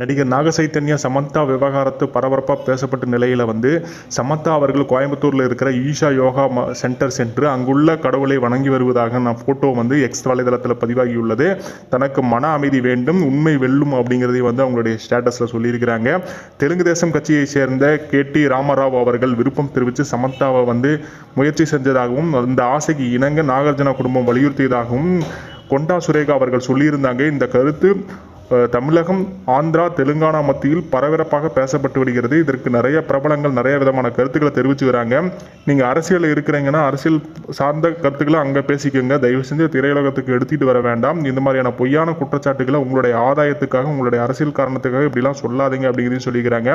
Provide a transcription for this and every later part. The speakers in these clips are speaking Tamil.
நடிகர் நாகசைத்தன்யா சமந்தா விவகாரத்து பரபரப்பாக பேசப்பட்ட நிலையில் வந்து சமந்தா அவர்கள் கோயம்புத்தூரில் இருக்கிற ஈஷா யோகா ம- சென்டர் சென்று அங்குள்ள கடவுளை வணங்கி வருவதாக நான் ஃபோட்டோ வந்து எக்ஸ் வலைதளத்தில் பதிவாகியுள்ளது. தனக்கு மன அமைதி வேண்டும் உண்மை வெல்லும் அப்படிங்கிறதை வந்து அவங்களுடைய ஸ்டேட்டஸில் சொல்லியிருக்கிறாங்க. தெலுங்கு தேசம் கட்சியை சேர்ந்த கே டி ராமராவ் அவர்கள் விருப்பம் தெரிவித்து சமந்தாவை வந்து முயற்சி செஞ்சதாகவும் அந்த ஆசைக்கு இணங்க நாகார்ஜுனா குடும்பம் வலியுறுத்தியதாகவும் கொண்டா சுரேகா அவர்கள் சொல்லியிருந்தாங்க. இந்த கருத்து தமிழகம் ஆந்திரா தெலுங்கானா மத்தியில் பரபரப்பாக பேசப்பட்டு வருகிறது. இதற்கு நிறைய பிரபலங்கள் நிறைய விதமான கருத்துக்களை தெரிவிச்சுக்கிறாங்க நீங்கள் அரசியலில் இருக்கிறீங்கன்னா அரசியல் சார்ந்த கருத்துக்களை அங்கே பேசிக்கோங்க. தயவு செஞ்சு திரையுலகத்துக்கு எடுத்துகிட்டு வர வேண்டாம். இந்த மாதிரியான பொய்யான குற்றச்சாட்டுகளை உங்களுடைய ஆதாயத்துக்காக உங்களுடைய அரசியல் காரணத்துக்காக இப்படிலாம் சொல்லாதீங்க அப்படிங்கிறதையும் சொல்லிக்கிறாங்க.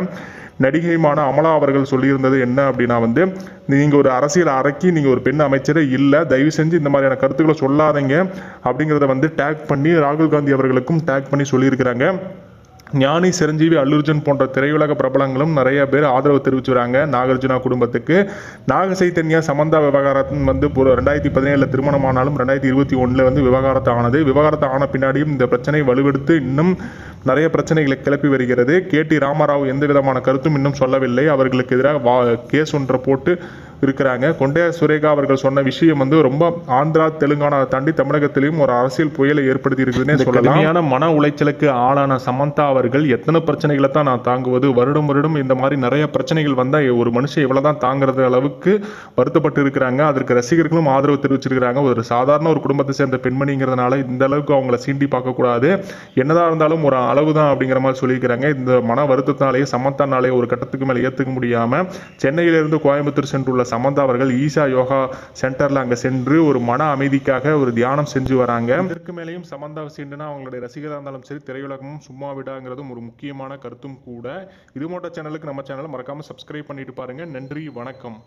நடிகைமான அமலா அவர்கள் சொல்லியிருந்தது என்ன அப்படின்னா வந்து நீங்கள் ஒரு அரசியல் அறக்கி நீங்கள் ஒரு பெண் அமைச்சரே இல்லை தயவு செஞ்சு இந்த மாதிரியான கருத்துக்களை சொல்லாதீங்க அப்படிங்கிறத வந்து டேக் பண்ணி ராகுல் காந்தி அவர்களுக்கும் டேக் பண்ணி சொல்லி சொல்லியிருக்கிறாங்க. ஞானி சிரஞ்சீவி அல்லுர்ஜுன் போன்ற திரையுலக பிரபலங்களும் நிறைய பேர் ஆதரவு தெரிவிச்சுறாங்க நாகார்ஜுனா குடும்பத்துக்கு. நாக சைத்தன்யா சமந்தா விவகாரத்தின் வந்து ஒரு ரெண்டாயிரத்தி பதினேழில் திருமணமானாலும் ரெண்டாயிரத்தி இருபத்தி ஒன்றில் வந்து விவகாரத்து ஆனது. விவகாரத்து ஆன பின்னாடியும் இந்த பிரச்சனை வலுவெடுத்து இன்னும் நிறைய பிரச்சனைகளை கிளப்பி வருகிறது. கே டி ராமராவ் எந்த விதமான கருத்தும் இன்னும் சொல்லவில்லை. அவர்களுக்கு எதிராக வா கேஸ் ஒன்றை போட்டு இருக்கிறாங்க. கொண்டைய சுரேகா அவர்கள் சொன்ன விஷயம் வந்து ரொம்ப ஆந்திரா தெலுங்கானா தாண்டி தமிழகத்திலையும் ஒரு அரசியல் புயலை ஏற்படுத்தி இருக்குதுன்னே சொல்லலாம். மன உளைச்சலுக்கு ஆளான சமந்தா அவர்கள் எத்தனை பிரச்சனைகளை தான் நான் தாங்குவது? வருடம் வருடம் இந்த மாதிரி நிறைய பிரச்சனைகள் வந்தால் ஒரு மனுஷன் எவ்வளவுதான் தாங்குறது அளவுக்கு வருத்தப்பட்டு இருக்கிறாங்க. அதற்கு ரசிகர்களும் ஆதரவு தெரிவிச்சிருக்கிறாங்க. ஒரு சாதாரண ஒரு குடும்பத்தை சேர்ந்த பெண்மணிங்கிறதுனால இந்த அளவுக்கு அவங்கள சீண்டி பார்க்கக்கூடாது. என்னதான் இருந்தாலும் ஒரு அளவு தான் அப்படிங்கிற மாதிரி சொல்லியிருக்கிறாங்க. இந்த மன வருத்தத்தினாலேயே சமந்தானாலே ஒரு கட்டத்துக்கு மேலே ஏற்றுக்க முடியாமல் சென்னையிலிருந்து கோயம்புத்தூர் சென்றுள்ள சமந்தா அவர்கள் ஈஷா யோகா சென்டரில் அங்கே சென்று ஒரு மன அமைதிக்காக ஒரு தியானம் செஞ்சு வராங்க. இதற்கு மேலேயும் சமந்தா சீண்டுனா அவங்களுடைய ரசிகராக இருந்தாலும் சரி திரையுலகமும் சும்மா விடாங்கிறதும் ஒரு முக்கியமான கருத்தும் கூட. இது போன்ற சேனலுக்கு நம்ம சேனலை மறக்காமல் சப்ஸ்கிரைப் பண்ணிட்டு பாருங்க. நன்றி வணக்கம்.